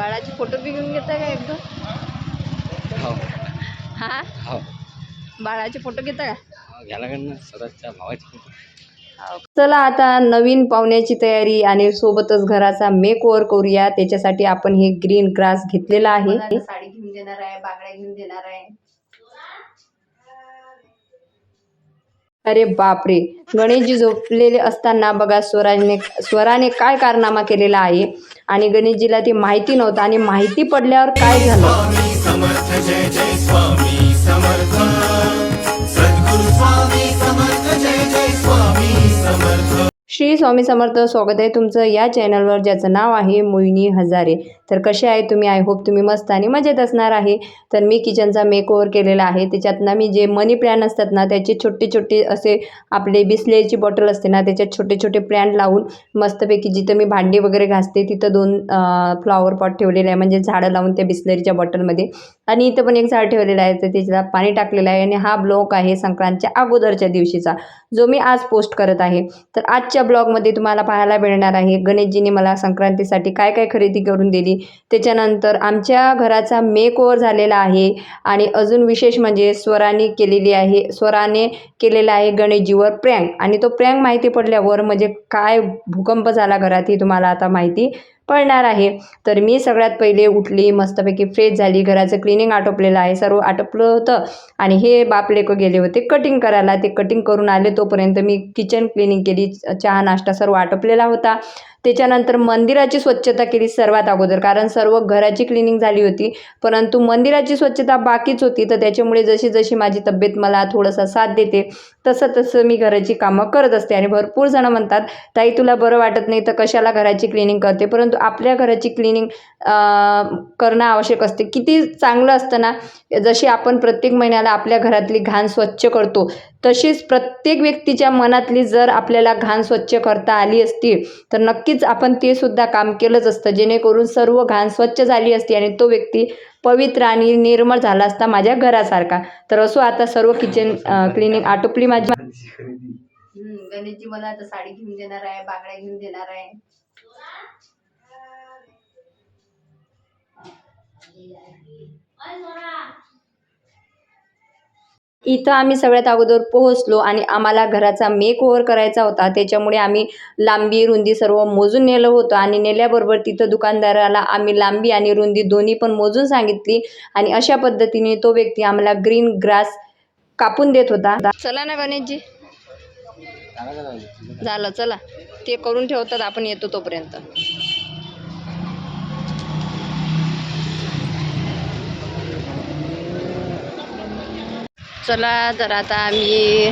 बाळाचे फोटो बी घेऊन घेता का एकदम हो. हा? हो. बाळाचे फोटो घेता का? ना स्वतःच्या भावाची चला आता नवीन पाहुण्याची तयारी आणि सोबतच घराचा मेक ओव्हर करूया. त्याच्यासाठी आपण हे ग्रीन ग्रास घेतलेला आहे. साडी घेऊन देणार आहे बांगड्या घेऊन देणार आहे? अरे बापरे. गणेशजी झोपलेले असताना बघा स्वराजने स्वराने काय कारनामा केलेला आहे? आणि गणेशजीला ते माहिती नव्हतं आणि माहिती पडल्यावर काय झालं? श्री स्वामी समर्थ स्वागत आहे तुमचं या चॅनलवर ज्याचं नाव आहे मोहिनी हजारे. तर कसे आहे तुम्ही? आय होप तुम्ही मस्त आणि मजेत असणार आहे. तर मी किचनचा मेकओव्हर केलेला आहे. त्याच्यात ना मी जे मनी प्लॅन असतात ना त्याचे छोटे छोटे असे आपले बिस्लेरीची बॉटल असते ना त्याच्यात छोटे छोटे प्लॅन लावून मस्तपैकी जिथं मी भांडी वगैरे घासते तिथं दोन फ्लॉवर पॉट ठेवलेले आहे. म्हणजे झाडं लावून त्या बिस्लेरीच्या बॉटलमध्ये आणि इथं पण एक झाड ठेवलेलं आहे. तर त्याच्यात पाणी टाकलेलं आहे. आणि हा ब्लॉग आहे संक्रांतच्या अगोदरच्या दिवशीचा जो मी आज पोस्ट करत आहे. तर आजच्या ब्लॉगमध्ये तुम्हाला पाहायला मिळणार आहे. गणेशजीने मला संक्रांतीसाठी काय काय खरेदी करून दिली. त्याच्यानंतर आमच्या घराचा मेक झालेला आहे आणि अजून विशेष म्हणजे स्वराने केलेली आहे. स्वराने केलेला आहे गणेशजीवर प्रँक आणि तो प्रँक माहिती पडल्यावर म्हणजे काय भूकंप झाला घरात ही तुम्हाला आता माहिती पडणार आहे. तर मी सगळ्यात पहिले उठली मस्तपैकी फ्रेश झाली घराचं क्लिनिंग आटोपलेलं आहे सर्व आटोपलं होतं. आणि हे बाप लेकं गेले होते कटिंग करायला. ते कटिंग करून आले तोपर्यंत मी किचन क्लिनिंग केली चहा नाश्ता सर्व आटोपलेला होता. त्याच्यानंतर मंदिराची स्वच्छता केली सर्वात अगोदर कारण सर्व घराची क्लिनिंग झाली होती. परंतु मंदिराची स्वच्छता बाकीच होती तर त्याच्यामुळे जशी जशी माझी तब्येत मला थोडासा साथ देते तसं तसं मी घराची कामं करत असते. आणि भरपूर जणं म्हणतात ताई तुला बरं वाटत नाही तर कशाला घराची क्लिनिंग करते? परंतु आपल्या घराची क्लिनिंग करणं आवश्यक असते. किती चांगलं असतं ना जशी आपण प्रत्येक महिन्याला आपल्या घरातली घाण स्वच्छ करतो तशीच प्रत्येक व्यक्तीच्या मनातली जर आपल्याला घाण स्वच्छ करता आली असती तर नक्कीच आपण ते सुद्धा काम केलंच असतं. जेणेकरून सर्व घाण स्वच्छ झाली असती आणि तो व्यक्ती पवित्र आणि निर्मळ झाला असता माझ्या घरासारखा. तर असो आता सर्व किचन क्लिनिक आटोपली माझी. गणेशजी मला आता साडी घेऊन देणार आहे बांगड्या घेऊन देणार आहे. इथं आम्ही सगळ्यात अगोदर पोहोचलो आणि आम्हाला घराचा मेक ओव्हर करायचा होता. त्याच्यामुळे आम्ही लांबी रुंदी सर्व मोजून नेलं होतं आणि नेल्याबरोबर तिथं दुकानदाराला आम्ही लांबी आणि रुंदी दोन्ही पण मोजून सांगितली आणि अशा पद्धतीने तो व्यक्ती आम्हाला ग्रीन ग्रास कापून देत होता. चला ना गणेशजी. झालं चला. ते करून ठेवतात आपण येतो तोपर्यंत. चला तर आता आम्ही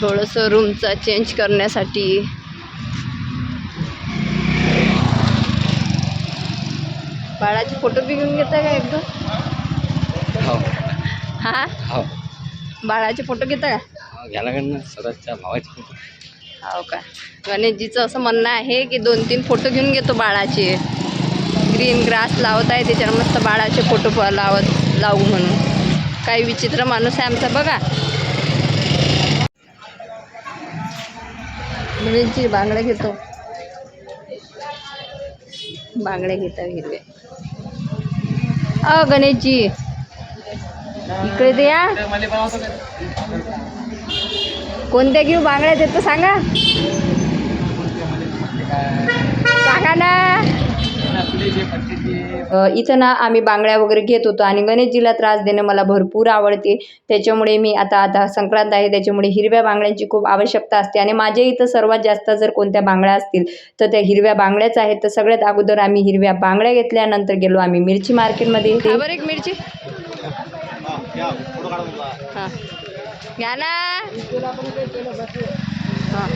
थोडंसं रूमचा चेंज करण्यासाठी. बाळाचे फोटो बी घेऊन घेता का एकदम हो. हा? हो. बाळाचे फोटो घेता का? ना स्वतःच्या भावाची हो का? गणेशजीचं असं म्हणणं आहे की दोन तीन फोटो घेऊन घेतो बाळाचे. ग्रीन ग्रास लावत आहे त्याच्यावर मस्त बाळाचे फोटो लावत लावू म्हणून. काही विचित्र माणूस आहे आमचा. बघा. मुलींची बांगड्या घेतो. बांगड्या घेता हिरवे अ गणेशजी. इकडे ते या कोणत्या घेऊ बांगड्या देतो सांगा. सांगा ना. इथं ना आम्ही बांगड्या वगैरे घेत होतो आणि गणेशजीला त्रास देणं मला भरपूर आवडते. त्याच्यामुळे मी आता आता संक्रांत आहे त्याच्यामुळे हिरव्या बांगड्यांची खूप आवश्यकता असते. आणि माझ्या इथं सर्वात जास्त जर कोणत्या बांगड्या असतील तर त्या हिरव्या बांगड्याच आहेत. तर सगळ्यात अगोदर आम्ही हिरव्या बांगड्या घेतल्यानंतर गेलो आम्ही मिरची मार्केटमध्ये. एक मिरची. हां. घ्या ना. हां.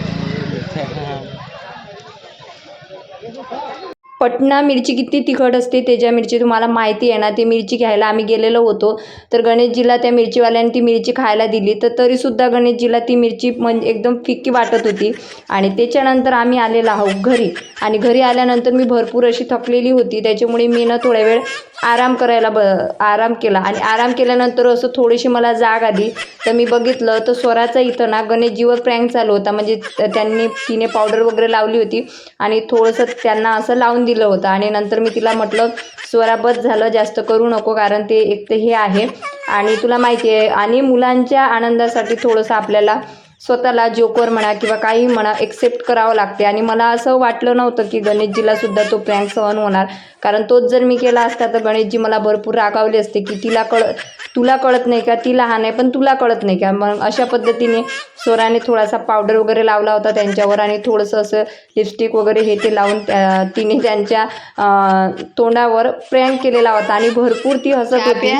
पटना मिरची किती तिखट असते त्याच्या मिरची तुम्हाला माहिती आहे ना ती मिरची घ्यायला आम्ही गेलेलो होतो. तर गणेशजीला त्या मिरचीवाल्याने ती मिरची खायला दिली. तर तरीसुद्धा गणेशजीला ती मिरची म्हणजे एकदम फिक्की वाटत होती. आणि त्याच्यानंतर आम्ही आलेलो आहोत घरी. आणि घरी आल्यानंतर मी भरपूर अशी थकलेली होती. त्याच्यामुळे मी ना थोड्या वेळ आराम करायला ब आराम केला. आणि आराम केल्यानंतर असं थोडीशी मला जाग आली. तर मी बघितलं तर स्वराचा इथं ना गणेशजीवर प्रँक चालू होता. म्हणजे त्यांनी तिने पावडर वगैरे लावली होती. आणि थोडंसं त्यांना असं लावून दिलं दिलं होतं. आणि नंतर मी तिला म्हटलं स्वरा बस झालं जास्त करू नको कारण ते एक तर हे आहे. आणि तुला माहिती आहे आणि मुलांच्या आनंदासाठी थोडंसं आपल्याला स्वतःला जोकर म्हणा किंवा काही म्हणा एक्सेप्ट करावं लागते. आणि मला असं वाटलं नव्हतं की गणेशजीला सुद्धा तो प्रँक सहन होणार. कारण तोच जर मी केला असता तर गणेशजी मला भरपूर रागावले असते की तिला कळ तुला कळत नाही का? ती लहान आहे पण तुला कळत नाही का? मग अशा पद्धतीने स्वराने थोडासा पावडर वगैरे लावला होता त्यांच्यावर आणि थोडंसं असं लिपस्टिक वगैरे हे ते लावून तिने त्यांच्या तोंडावर प्रँक केलेला होता. आणि भरपूर ती हसत होती.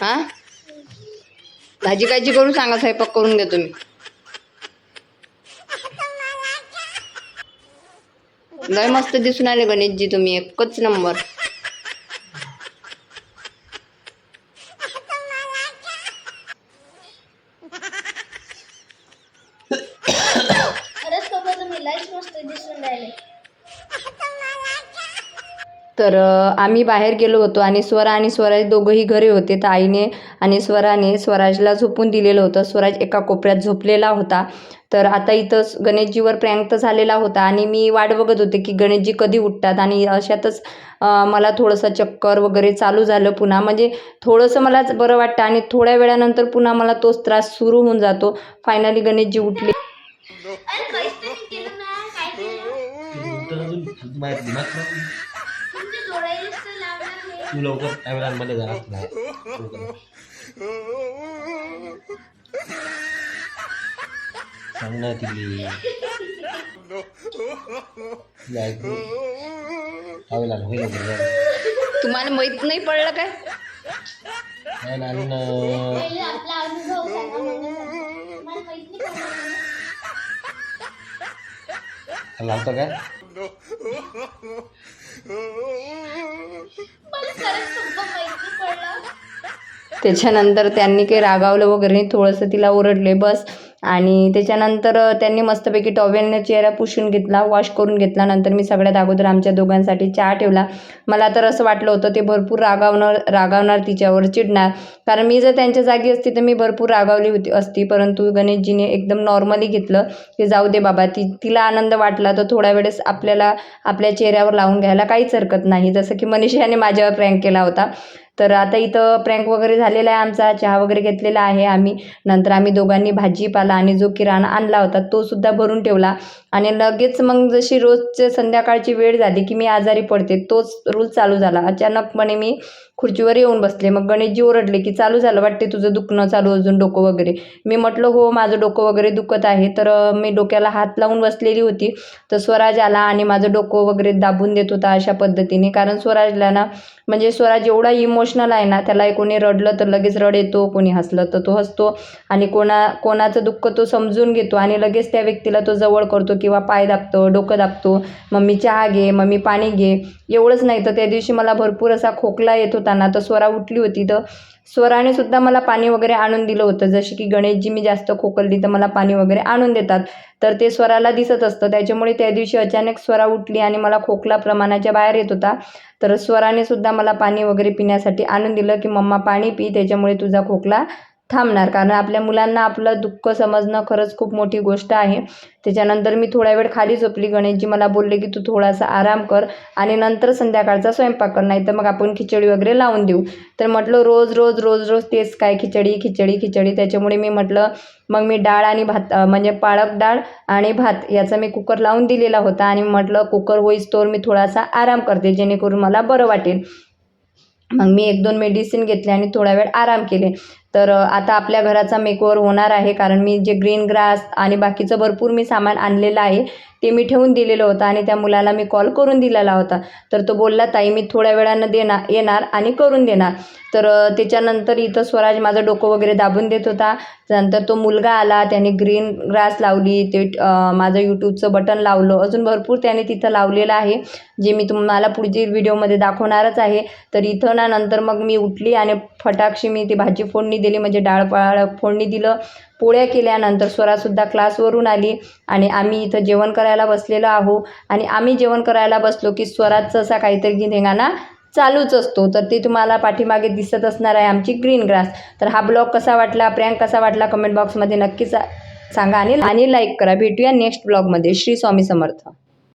हां? भाजी काळजी करून सांगा स्वयंपाक करून देतो मी लय मस्त दिसून आले गणेशजी तुम्ही एकच नंबर. खरंच तुम्ही लयच मस्त दिसून राहिले. तर आम्ही बाहेर गेलो होतो आणि स्वरा आणि स्वराज दोघंही घरी होते. तर आईने आणि स्वराने स्वराजला झोपून दिलेलं होतं. स्वराज एका कोपऱ्यात झोपलेला होता. तर आता इथं स- गणेशजीवर प्रँक तर झालेला होता आणि मी वाट बघत होते की गणेशजी कधी उठतात आणि अशातच मला थोडंसं चक्कर वगैरे चालू झालं पुन्हा. म्हणजे थोडंसं मलाच बरं वाटतं आणि थोड्या वेळानंतर पुन्हा मला तोच त्रास सुरू होऊन जातो. फायनली गणेशजी उठले अरे काहीच तरी केलं ना काय केलं तुमच्या डोळ्याला तर लावणार नाही तू लवकर कॅमेरामध्ये जाणार नाही सांग ना तिली होईल तुम्हाला माहीत नाही पडलं काय? नाही ना अजून अं, पहिले आपला अनुभव सांगा मला सांगा. मला माहीत नाही पडलं. लावतो काय मला खरंच पप्पा माहीत नाही पडलं त्याच्यानंतर त्यांनी काही रागावलं वगैरे नाही थोडंसं तिला ओरडले बस. आणि त्याच्यानंतर त्यांनी मस्तपैकी टॉवेलने चेहरा पुसून घेतला वॉश करून घेतला. नंतर मी सगळ्यात अगोदर आमच्या दोघांसाठी चहा ठेवला. मला तर असं वाटलं होतं ते भरपूर रागावणार रागावणार तिच्यावर चिडणार. कारण मी जर त्यांच्या जागी असती तर मी भरपूर रागावली होती असती. परंतु गणेशजीने एकदम नॉर्मली घेतलं की जाऊ दे बाबा ती तिला आनंद वाटला तर थोड्या वेळेस आपल्याला आपल्या चेहऱ्यावर लावून घ्यायला काहीच हरकत नाही. जसं की मनीषाने माझ्यावर प्रँक केला होता. तर आता इथं प्रँक वगैरे झालेला आहे आमचा. चहा वगैरे घेतलेला आहे आम्ही. नंतर आम्ही दोघांनी भाजीपाला आणि जो किराणा आणला होता तो सुद्धा भरून ठेवला. आणि लगेच मग जशी रोजचे संध्याकाळची वेळ झाली की मी आजारी पडते तोच रूल चालू झाला. अचानकपणे मी खुर्चीवर येऊन बसले. मग गणेशजी ओरडले की चालू झालं वाटते तुझं दुखणं चालू अजून डोकं वगैरे. मी म्हटलं हो माझं डोकं वगैरे दुखत आहे. तर मी डोक्याला हात लावून बसलेली होती. तर स्वराज आला आणि माझं डोकं वगैरे दाबून देत होता अशा पद्धतीने. कारण स्वराजला ना म्हणजे स्वराज एवढा इमोशनल आहे ना त्याला कोणी रडलं तर लगेच रड येतो कोणी हसलं तर तो हसतो आणि कोणा कोणाचं दुःख तो समजून घेतो आणि लगेच त्या व्यक्तीला तो जवळ करतो किंवा पाय दाबतो डोकं दाबतो. मम्मी चहा घे मम्मी पाणी घे. एवढंच नाही तर त्या दिवशी मला भरपूर असा खोकला येत होता. होताना तर स्वरा उठली होती. तर स्वराने सुद्धा मला पाणी वगैरे आणून दिलं होतं. जसे की गणेशजी मी जास्त खोकलली तर मला पाणी वगैरे आणून देतात. तर ते स्वराला दिसत असतं. त्याच्यामुळे त्या दिवशी अचानक स्वरा उठली आणि मला खोकला प्रमाणाच्या बाहेर येत होता. तर स्वराने सुद्धा मला पाणी वगैरे पिण्यासाठी आणून दिलं की मम्मा पाणी पी त्याच्यामुळे तुझा खोकला थांबणार. कारण आपल्या मुलांना आपलं दुःख समजणं खरंच खूप मोठी गोष्ट आहे. त्याच्यानंतर मी थोडा वेळ खाली झोपली. गणेशजी मला बोलले की तू थोडासा आराम कर आणि नंतर संध्याकाळचा स्वयंपाक कर नाही तर मग आपण खिचडी वगैरे लावून देऊ. तर म्हटलं रोज रोज रोज रोज तेच काय? खिचडी खिचडी खिचडी. त्याच्यामुळे मी म्हटलं मग मी डाळ आणि भात म्हणजे पाळक डाळ आणि भात याचा मी कुकर लावून दिलेला होता आणि म्हटलं कुकर होईस तोवर मी थोडासा आराम करते जेणेकरून मला बरं वाटेल. मग मी एक दोन मेडिसिन घेतले आणि थोडा वेळ आराम केले. तर आता आपल्या घराचा मेकओवर होणार आहे कारण मी जे ग्रीन ग्रास आणि बाकीचं भरपूर मी सामान आणलेलं आहे ते मी ठेवून दिलेलं होतं आणि त्या मुलाला मी कॉल करून दिलेला होता. तर तो बोलला ताई मी थोड्या वेळानं देणार येणार आणि करून देणार. तर त्याच्यानंतर इथं स्वराज माझं डोकं वगैरे दाबून देत होता. त्यानंतर तो मुलगा आला त्याने ग्रीन ग्रास लावली ते माझं यूट्यूबचं बटन लावलं. अजून भरपूर त्याने तिथं लावलेलं आहे जे मी तुम्हाला पुढची व्हिडिओमध्ये दाखवणारच आहे. तर इथं ना नंतर मग मी उठली आणि फटाकशी मी ती भाजी फोडणी दिली म्हणजे डाळ पाळ फोडणी दिलं पोळ्या केल्यानंतर स्वरासुद्धा क्लासवरून आली आणि आम्ही इथं जेवण करायला बसलेलो आहो आणि आम्ही जेवण करायला बसलो की स्वराजचं असा काहीतरी धिंगाणा चालूच असतो. तर ते तुम्हाला पाठीमागे दिसत असणार आहे आमची ग्रीन ग्रास. तर हा ब्लॉग कसा वाटला प्रँक कसा वाटला कमेंट बॉक्समध्ये नक्कीच सांगा आणि लाईक करा. भेटूया नेक्स्ट ब्लॉगमध्ये. श्री स्वामी समर्थ.